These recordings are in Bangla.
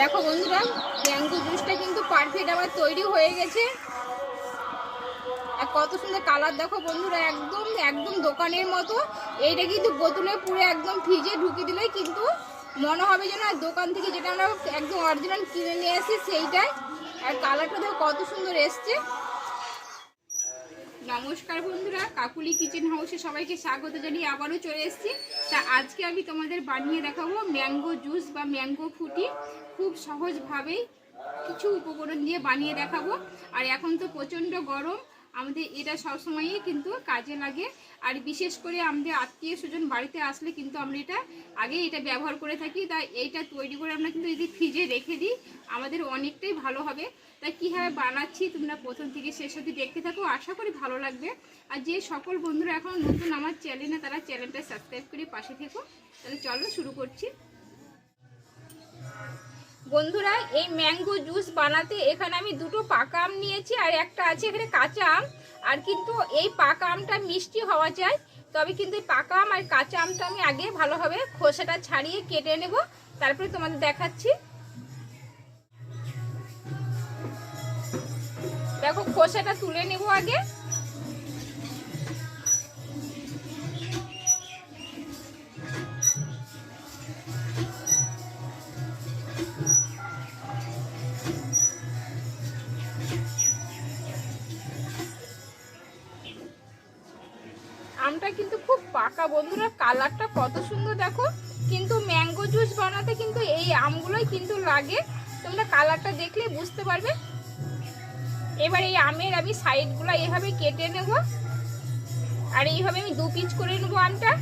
দেখো বন্ধুরা ম্যাঙ্গো জুসটা কিন্তু পারফেক্ট আমার তৈরি হয়ে গেছে। আর কত সুন্দর কালার দেখো বন্ধুরা, একদম একদম দোকানের মতো। এইটা কিন্তু বোতলে পুরো একদম ফ্রিজে ঢুকিয়ে দিলেই কিন্তু মনে হবে যেন আর দোকান থেকে যেটা আমরা একদম অরিজিনাল কিনে নিয়ে আসি সেইটাই। আর কালারটা দেখো কত সুন্দর এসছে। নমস্কার বন্ধুরা, কাকুলি কিচেন হাউসে সবাইকে স্বাগত জানিয়ে আবারও চলে এসেছি। তা আজকে আমি তোমাদের বানিয়ে দেখাবো ম্যাঙ্গো জুস বা ম্যাঙ্গো ফুটি। খুব সহজভাবেই কিছু উপকরণ দিয়ে বানিয়ে দেখাবো। আর এখন তো প্রচণ্ড গরম আমাদের এটা সবসময়ই কিন্তু কাজে লাগে। আর বিশেষ করে আমাদের আত্মীয় স্বজন বাড়িতে আসলে কিন্তু আমরা এটা আগে এটা ব্যবহার করে থাকি। তাই এইটা তৈরি করে আমরা কিন্তু যদি ফ্রিজে রেখে দিই, আমাদের অনেকটাই ভালো হবে। তাই কীভাবে বানাচ্ছি তোমরা প্রথম থেকে শেষ অবধি দেখতে থাকো, আশা করি ভালো লাগবে। আর যে সকল বন্ধুরা এখন নতুন আমার চ্যানেলে তারা চ্যানেলটা সাবস্ক্রাইব করে পাশে থেকো। তাহলে চলো শুরু করছি। বন্ধুরা, এই ম্যাঙ্গো জুস বানাতে এখানে আমি দুটো পাকা আম নিয়েছি আর একটা আছে এখানে কাঁচা আম। আর কিন্তু এই পাকা আমটা মিষ্টি হওয়া চাই, তবে কিন্তু এই পাকা আম আর কাঁচা আমটা আমি আগে ভালোভাবে খোসাটা ছাড়িয়ে কেটে নেব। তারপরে তোমাদের দেখাচ্ছি। দেখো, খোসাটা তুলে নেব আগে। খুব পাকা বন্ধুরা, কালারটা কত সুন্দর দেখো। কিন্তু ম্যাঙ্গো জুস বানাতে কিন্তু এই আমগুলোই কিন্তু লাগে। তোমরা কালারটা দেখলে বুঝতে পারবে। এবার এই আমের আমি সাইডগুলো এভাবে কেটে নেব। আর এইভাবে আমি দু পিচ করে নেব আমটা।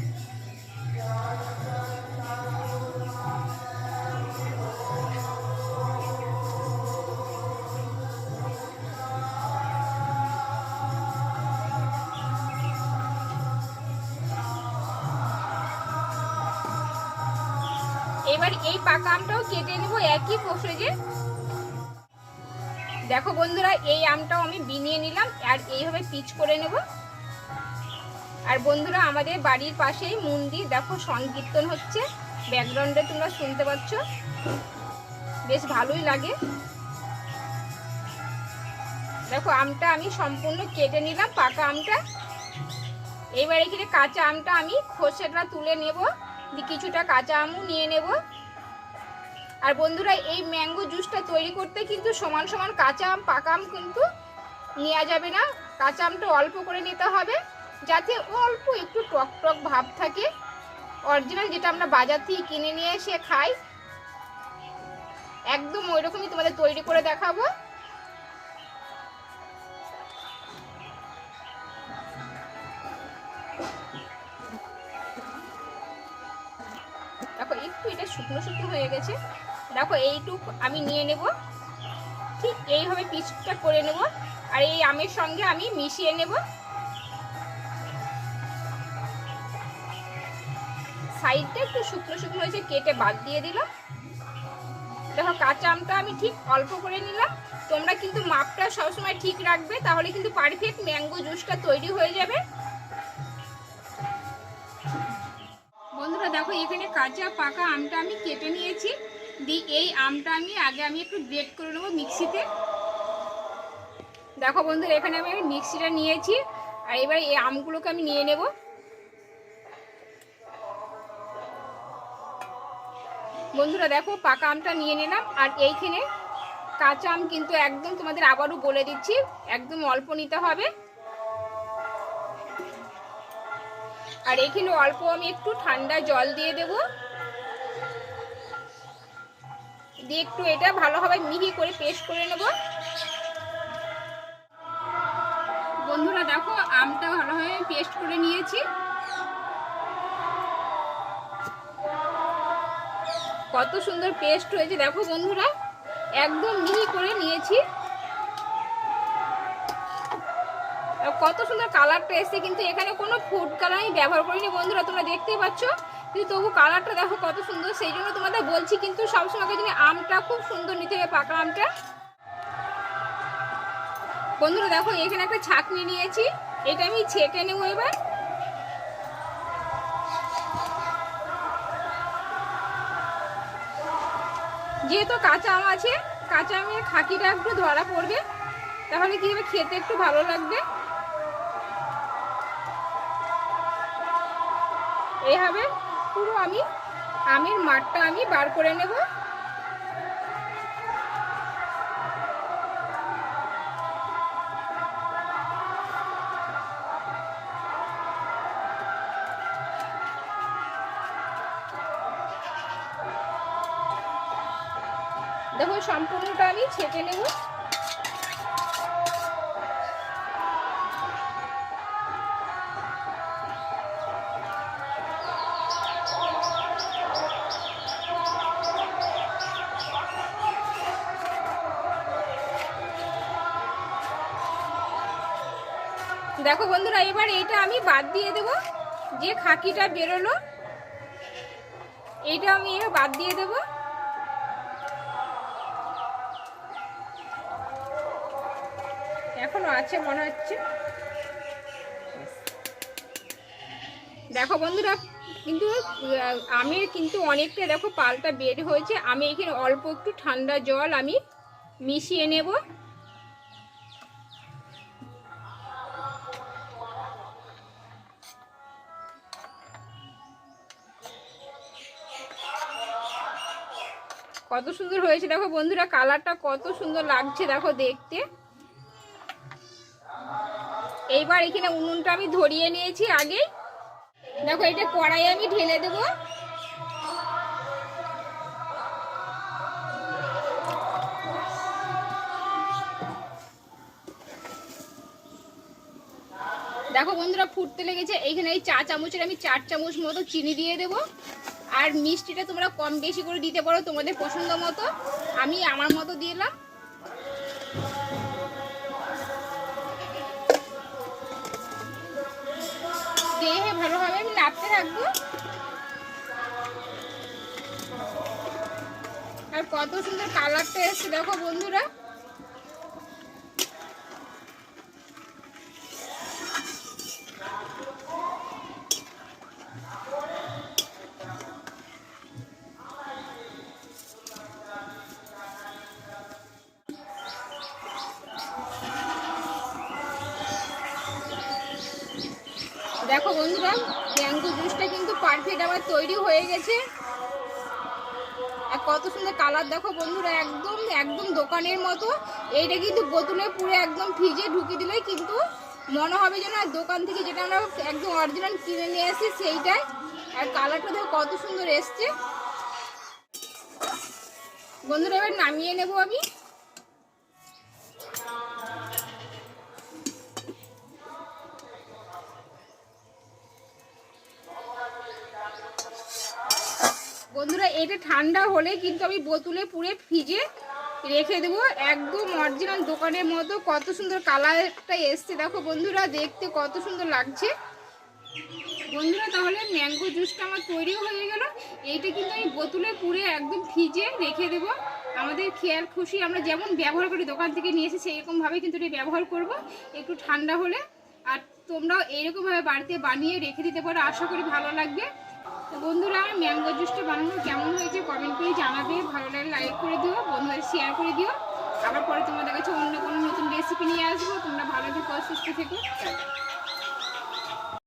এবার এই পাকা আমটাও কেটে নেব একই প্রসেসে। দেখো বন্ধুরা, এই আমটাও আমি বিনিয়ে নিলাম আর এইভাবে পিচ করে নেব। আর বন্ধুরা, আমাদের বাড়ির পাশেই মন্দির দেখো সংকীর্তন হচ্ছে। ব্যাকগ্রাউন্ডে তোমরা শুনতে পাচ্ছ। বেশ ভালোই লাগে। দেখো, আমটা আমি সম্পূর্ণ কেটে নিলাম, পাকা আমটা। এবার এখানে কাঁচা আমটা আমি খোসাটা তুলে নেব। কিছুটা কাঁচা আমও নিয়ে নেব। আর বন্ধুরা, এই ম্যাঙ্গো জুসটা তৈরি করতে কিন্তু সমান সমান কাঁচা আম, পাকা আম কিন্তু নেওয়া যাবে না। কাঁচা আমটা অল্প করে নিতে হবে, যাতে অল্প একটু টক টক ভাব থাকে। অরিজিনাল যেটা আমরা বাজার থেকে কিনে নিয়ে এসে খাই, একদম ওই রকমই তোমাদের তৈরি করে দেখাবো। শুকনো শুকনো হয়ে গেছে। দেখো এইটুক আমি নিয়ে নেব। ঠিক এইভাবে পিসটা করে নেব। আর এই আমের সঙ্গে আমি মিশিয়ে নেব। সাইডটা একটু শুকনো শুকনো হয়েছে, কেটে বাদ দিয়ে দিলাম। দেখো কাঁচা আমটা আমি ঠিক অল্প করে নিলাম। তোমরা কিন্তু মাপটা সবসময় ঠিক রাখবে, তাহলে কিন্তু পারফেক্ট ম্যাঙ্গো জুসটা তৈরি হয়ে যাবে। এখানে কাঁচা পাকা আমটা আমি কেটে নিয়েছি। দি, এই আমটা আমি আগে আমি একটু গ্রেট করে নেব মিক্সিতে। দেখো বন্ধুরা, এখানে আমি মিক্সিটা নিয়েছি, আর এবার এই আমগুলোকে আমি নিয়ে নেব। বন্ধুরা, দেখো, পাকা আমটা নিয়ে নিলাম, আর এইখানে কাঁচা আম কিন্তু একদম তোমাদের আবারও বলে দিচ্ছি, একদম অল্প নিতে হবে। আর এখানে অল্প আমি একটু ঠান্ডা জল দিয়ে দেব। দিয়ে একটু এটা ভালোভাবে মিহি করে পেস্ট করে নেব। বন্ধুরা দেখো, আমটা ভালোভাবে পেস্ট করে নিয়েছি। কত সুন্দর পেস্ট হয়েছে, দেখো বন্ধুরা, একদম মিহি করে নিয়েছি। কত সুন্দর কালারটা এসছে, কিন্তু এখানে কোনো ফুড কালার আমি ব্যবহার করিনি বন্ধুরা, তোমরা দেখতেই পাচ্ছ। কিন্তু তবু কালারটা দেখো কত সুন্দর, সেই জন্য তোমাদের বলছি কিন্তু সবসময় যদি আমটা খুব সুন্দর নিতে হবে, পাকা আমটা। বন্ধুরা দেখো, এখানে একটা ছাকনি নিয়েছি, এটা আমি ছেঁকে নেব এবার। যেহেতু কাঁচা আম আছে, কাঁচা আমের খাকিটা একটু ধরা পড়বে, তাহলে কি হবে, খেতে একটু ভালো লাগবে। এইভাবে পুরো আমি আমের মাঠটা আমি বার করে নেব। দেখো সম্পূর্ণটা আমি ছেঁকে নেব। দেখো বন্ধুরা, এবার এটা আমি বাদ দিয়ে দেব। যে খাকিটা বেরোলো এইটা আমি এবার বাদ দিয়ে দেবো। এখনও আছে মনে হচ্ছে। দেখো বন্ধুরা, কিন্তু আমের কিন্তু অনেকটা দেখো পালটা বের হয়েছে। আমি এখানে অল্প একটু ঠান্ডা জল আমি মিশিয়ে নেব। কত সুন্দর হয়েছে। দেখো বন্ধুরা কালারটা কত সুন্দর লাগছে, দেখো দেখতে। এইবার এখানে উনুনটা আমি ধরিয়ে নিয়েছি আগে। দেখো, এটা কড়াই আমি ঢেলে দেব। দেখো বন্ধুরা, ফুটতে লেগেছে। এইখানে এই চা চামচের আমি চার চামচ মতো চিনি দিয়ে দেব। আর মিষ্টিটা তোমরা কম বেশি করে দিতে পারো তোমাদের পছন্দ মতো। আমি আমার মতো দিলাম। দেহে ভালোভাবে আমি নাড়তে থাকব। আর কত সুন্দর কালারটা এসছে, দেখো বন্ধুরা। দেখো বন্ধুরা ম্যাঙ্গো জুসটা কিন্তু পারফেক্ট আমার তৈরি হয়ে গেছে। আর কত সুন্দর কালার দেখো বন্ধুরা, একদম একদম দোকানের মতো। এইটা কিন্তু বোতলে পুরো একদম ফ্রিজে ঢুকিয়ে দিলে কিন্তু মনে হবে যেন আর দোকান থেকে যেটা আমরা একদম অরিজিনাল কিনে নিয়ে আসি সেইটাই। আর কালারটা দেখো কত সুন্দর এসছে। বন্ধুরা এবার নামিয়ে নেব আমি। এটা ঠান্ডা হলে কিন্তু আমি বোতলে পুরে ফ্রিজে রেখে দেবো। একদম অরিজিনাল দোকানের মতো। কত সুন্দর কালারটা এসছে। দেখো বন্ধুরা, দেখতে কত সুন্দর লাগছে। বন্ধুরা, তাহলে ম্যাঙ্গো জুসটা আমার তৈরিও হয়ে গেল। এইটা কিন্তু আমি বোতলে পুরে একদম ফ্রিজে রেখে দেবো। আমাদের খেয়াল খুশি, আমরা যেমন ব্যবহার করি, দোকান থেকে নিয়ে এসে সেইরকমভাবে কিন্তু এটা ব্যবহার করব। একটু ঠান্ডা হলে। আর তোমরাও এইরকমভাবে বাড়িতে বানিয়ে রেখে দিতে পারো। আশা করি ভালো লাগবে। বন্ধুরা, ম্যাঙ্গো জুসটা বানানো কেমন হয়েছে কমেন্ট করে জানাবে। ভালো লাগে লাইক করে দিও, বন্ধুদের শেয়ার করে দিও। আবার পরে তোমাদের কাছে অন্য কোনো নতুন রেসিপি নিয়ে আসব। তোমরা ভালো থেকো, সুস্থ থেকো।